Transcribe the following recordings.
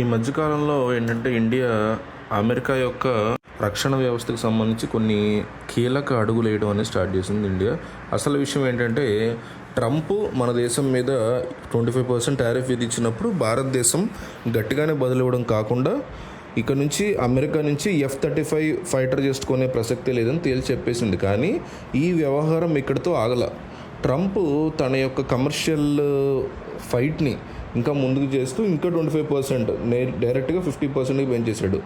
ఈ మధ్యకాలంలో ఏంటంటే ఇండియా అమెరికా యొక్క రక్షణ వ్యవస్థకు సంబంధించి కొన్ని కీలక అడుగులు వేయడం అనేది స్టార్ట్ చేసింది ఇండియా. అసలు విషయం ఏంటంటే ట్రంప్ మన దేశం మీద ట్వంటీ ఫైవ్ పర్సెంట్ టారిఫ్ విధించినప్పుడు భారతదేశం గట్టిగానే బదులివ్వడం కాకుండా ఇక్కడ నుంచి అమెరికా నుంచి ఎఫ్ థర్టీ ఫైవ్ ఫైటర్ చేసుకునే ప్రసక్తే లేదని తేల్చి చెప్పేసింది. కానీ ఈ వ్యవహారం ఇక్కడితో ఆగల. ట్రంప్ తన యొక్క కమర్షియల్ ఫైట్ని ఇంకా ముందుకు చేస్తూ ఇంకా ట్వంటీ ఫైవ్ పర్సెంట్ నే డైరెక్ట్గా ఫిఫ్టీ పర్సెంట్కి పెంచేశాడు.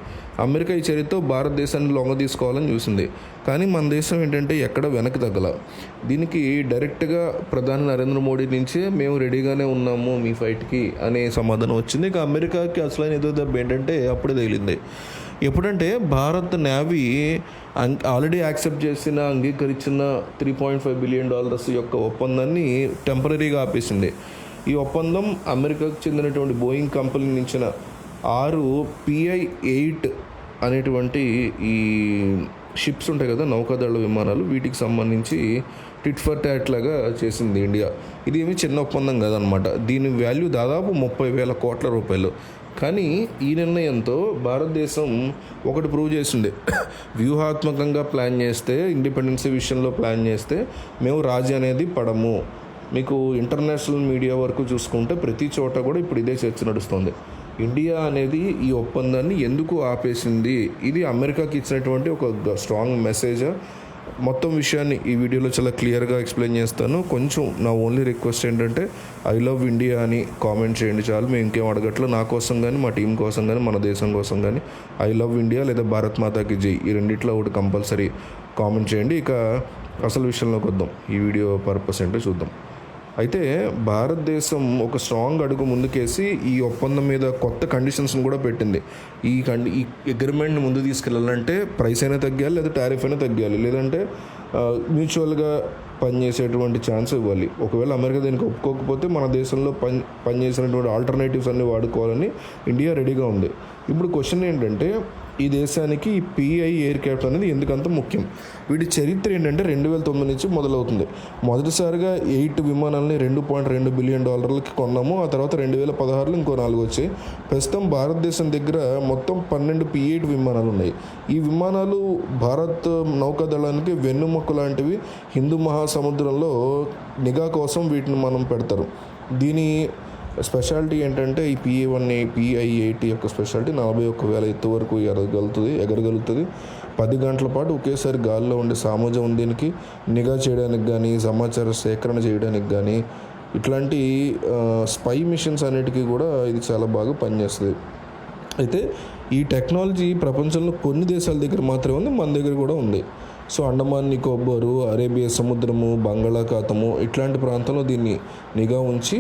అమెరికా ఈ చర్యతో భారతదేశాన్ని లొంగ తీసుకోవాలని చూసింది. కానీ మన దేశం ఏంటంటే ఎక్కడ వెనక్కి తగ్గల. దీనికి డైరెక్ట్గా ప్రధాని నరేంద్ర మోడీ నుంచే మేము రెడీగానే ఉన్నాము మీ ఫైట్కి అనే సమాధానం వచ్చింది. ఇక అమెరికాకి అసలైన ఎదురు దెబ్బ ఏంటంటే అప్పుడే తగిలింది ఎప్పుడంటే భారత్ నేవీ ఆల్రెడీ యాక్సెప్ట్ చేసిన అంగీకరించిన three point five billion dollars యొక్క ఒప్పందాన్ని టెంపరీగా ఆపేసింది. ఈ ఒప్పందం అమెరికాకు చెందినటువంటి బోయింగ్ కంపెనీ నుంచిన ఆరు పిఐ ఎయిట్ అనేటువంటి ఈ షిప్స్ ఉంటాయి కదా నౌకాదళ విమానాలు. వీటికి సంబంధించి టిట్ ఫర్ ట్యాట్ లాగా చేసింది ఇండియా. ఇది ఏమి చిన్న ఒప్పందం కాదనమాట. దీని వాల్యూ దాదాపు ముప్పై వేల కోట్ల రూపాయలు. కానీ ఈ నిర్ణయంతో భారతదేశం ఒకటి ప్రూవ్ చేసిండే వ్యూహాత్మకంగా ప్లాన్ చేస్తే ఇండిపెండెన్సీ విషయంలో ప్లాన్ చేస్తే మేము రాజీ అనేది పడము. మీకు ఇంటర్నేషనల్ మీడియా వరకు చూసుకుంటే ప్రతి చోట కూడా ఇప్పుడు ఇదే చర్చ నడుస్తుంది. ఇండియా అనేది ఈ ఒప్పందాన్ని ఎందుకు ఆపేసింది? ఇది అమెరికాకి ఇచ్చినటువంటి ఒక స్ట్రాంగ్ మెసేజ్ మొత్తం విషయాన్ని ఈ వీడియోలో చాలా క్లియర్గా ఎక్స్ప్లెయిన్ చేస్తాను. కొంచెం నా ఓన్లీ రిక్వెస్ట్ ఏంటంటే ఐ లవ్ ఇండియా అని కామెంట్ చేయండి చాలు. మేము ఇంకేం అడగట్లు? నా కోసం కానీ మా టీం కోసం కానీ మన దేశం కోసం కానీ ఐ లవ్ ఇండియా లేదా భారత్ మాతాకి జై ఈ రెండిట్లో ఒకటి కంపల్సరీ కామెంట్ చేయండి. ఇక అసలు విషయంలోకి వద్దాం. ఈ వీడియో పర్పస్ ఏంటో చూద్దాం. అయితే భారతదేశం ఒక స్ట్రాంగ్ అడుగు ముందుకేసి ఈ ఒప్పందం మీద కొత్త కండిషన్స్ని కూడా పెట్టింది. ఈ కండి ఈ అగ్రిమెంట్ని ముందు తీసుకెళ్ళాలంటే ప్రైస్ అయినా తగ్గాలి లేదా టారిఫ్ అయినా తగ్గాలి. లేదంటే మ్యూచువల్గా పనిచేసేటువంటి ఛాన్స్ ఇవ్వాలి. ఒకవేళ అమెరికా దీనికి ఒప్పుకోకపోతే మన దేశంలో పని పనిచేసినటువంటి ఆల్టర్నేటివ్స్ అన్ని వాడుకోవాలని ఇండియా రెడీగా ఉంది. ఇప్పుడు క్వశ్చన్ ఏంటంటే ఈ దేశానికి పిఐ ఎయిర్ క్రాఫ్ట్ అనేది ఎందుకంత ముఖ్యం? వీటి చరిత్ర ఏంటంటే రెండు వేల తొమ్మిది నుంచి మొదలవుతుంది. మొదటిసారిగా ఎయిట్ విమానాలని రెండు పాయింట్ రెండు బిలియన్ డాలర్లకి కొన్నాము. ఆ తర్వాత రెండు వేల పదహారులో ఇంకో నాలుగు వచ్చాయి. ప్రస్తుతం భారతదేశం దగ్గర మొత్తం పన్నెండు పి ఎయిట్ విమానాలు ఉన్నాయి ఈ విమానాలు భారత్ నౌకాదళానికి వెన్నుముక్క లాంటివి హిందూ మహాసముద్రంలో నిఘా కోసం వీటిని మనం పెడతారు. దీని స్పెషాలిటీ ఏంటంటే ఈ పిఏ వన్ పిఐ ఎయిట్ యొక్క స్పెషాలిటీ నలభై ఒక్క వేల ఎత్తు వరకు ఎగరగలుగుతుంది ఎగరగలుగుతుంది. పది గంటల పాటు ఒకేసారి గాల్లో ఉండే సామర్థ్యం దీనికి నిఘా చేయడానికి కానీ సమాచార సేకరణ చేయడానికి కానీ ఇట్లాంటి స్పై మిషన్స్ అన్నిటికీ కూడా ఇది చాలా బాగా పనిచేస్తుంది. అయితే ఈ టెక్నాలజీ ప్రపంచంలో కొన్ని దేశాల దగ్గర మాత్రమే ఉంది మన దగ్గర కూడా ఉంది. సో అండమాన్ నికోబారు అరేబియా సముద్రము బంగాళాఖాతము ఇట్లాంటి ప్రాంతంలో దీన్ని నిఘా ఉంచి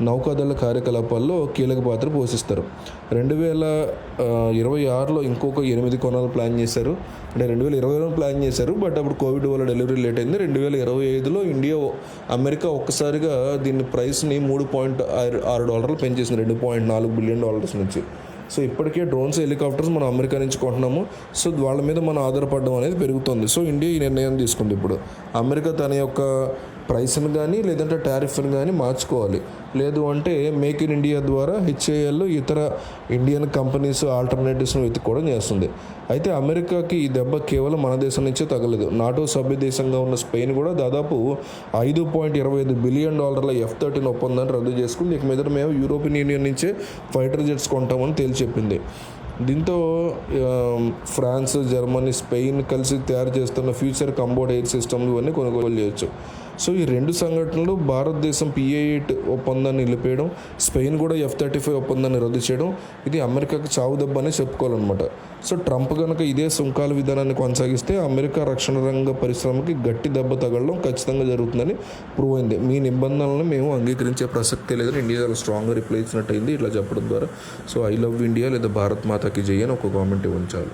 నౌకాదళ కార్యకలాపాల్లో కీలక పాత్ర పోషిస్తారు. రెండు వేల ఇరవై ఆరులో ఇంకొక ఎనిమిది కొనాలు ప్లాన్ చేశారు. అంటే రెండు వేల ఇరవైలో ప్లాన్ చేశారు బట్ అప్పుడు కోవిడ్ వల్ల డెలివరీ లేట్ అయింది. రెండు వేల ఇరవై ఐదులో ఇండియా అమెరికా ఒక్కసారిగా దీని ప్రైస్ని మూడు పాయింట్ ఆరు డాలర్లు పెంచేసింది. రెండు పాయింట్ నాలుగు బిలియన్ డాలర్స్ నుంచి. సో ఇప్పటికే డ్రోన్స్ హెలికాప్టర్స్ మనం అమెరికా నుంచి కొంటున్నాము. సో వాళ్ళ మీద మనం ఆధారపడడం అనేది పెరుగుతుంది. సో ఇండియా ఈ నిర్ణయం తీసుకుంది ఇప్పుడు. అమెరికా తన యొక్క ప్రైస్ని కానీ లేదంటే టారిఫ్ని కానీ మార్చుకోవాలి. లేదు అంటే మేక్ ఇన్ ఇండియా ద్వారా హెచ్ఏఎల్ ఇతర ఇండియన్ కంపెనీస్ ఆల్టర్నేటివ్స్ను వెతుక్కోవడం చేస్తుంది. అయితే అమెరికాకి ఈ దెబ్బ కేవలం మన దేశం నుంచే తగలేదు. నాటో సభ్య దేశంగా ఉన్న స్పెయిన్ కూడా దాదాపు ఐదు పాయింట్ ఇరవై ఐదు బిలియన్ డాలర్ల ఎఫ్ థర్టీన్ ఒప్పందాన్ని రద్దు చేసుకుని ఇక మీద మేము యూరోపియన్ యూనియన్ నుంచే ఫైటర్ జెట్స్ కొంటామని తేల్చెప్పింది. దీంతో ఫ్రాన్స్ జర్మనీ స్పెయిన్ కలిసి తయారు చేస్తున్న ఫ్యూచర్ కంబోర్డ్ ఎయిర్ సిస్టమ్ ఇవన్నీ కొనుగోలు చేయొచ్చు. సో ఈ రెండు సంఘటనలు భారతదేశం పిఏ ఎయిట్ ఒప్పందాన్ని నిలిపేయడం స్పెయిన్ కూడా ఎఫ్ థర్టీ ఫైవ్ ఒప్పందాన్ని రద్దు చేయడం ఇది అమెరికాకి చావు దెబ్బ అని చెప్పుకోవాలన్నమాట. సో ట్రంప్ కనుక ఇదే సుంకాల విధానాన్ని కొనసాగిస్తే అమెరికా రక్షణ రంగ పరిశ్రమకి గట్టి దెబ్బ తగలడం ఖచ్చితంగా జరుగుతుందని ప్రూవ్ అయింది. మీ నిబంధనలను మేము అంగీకరించే ప్రసక్తే లేదని ఇండియా చాలా స్ట్రాంగ్గా రిప్లై ఇచ్చినట్టు అయింది ఇట్లా చెప్పడం ద్వారా. సో ఐ లవ్ ఇండియా లేదా భారత్ మాతాకి జై ఒక కామెంట్ ఉంచాలి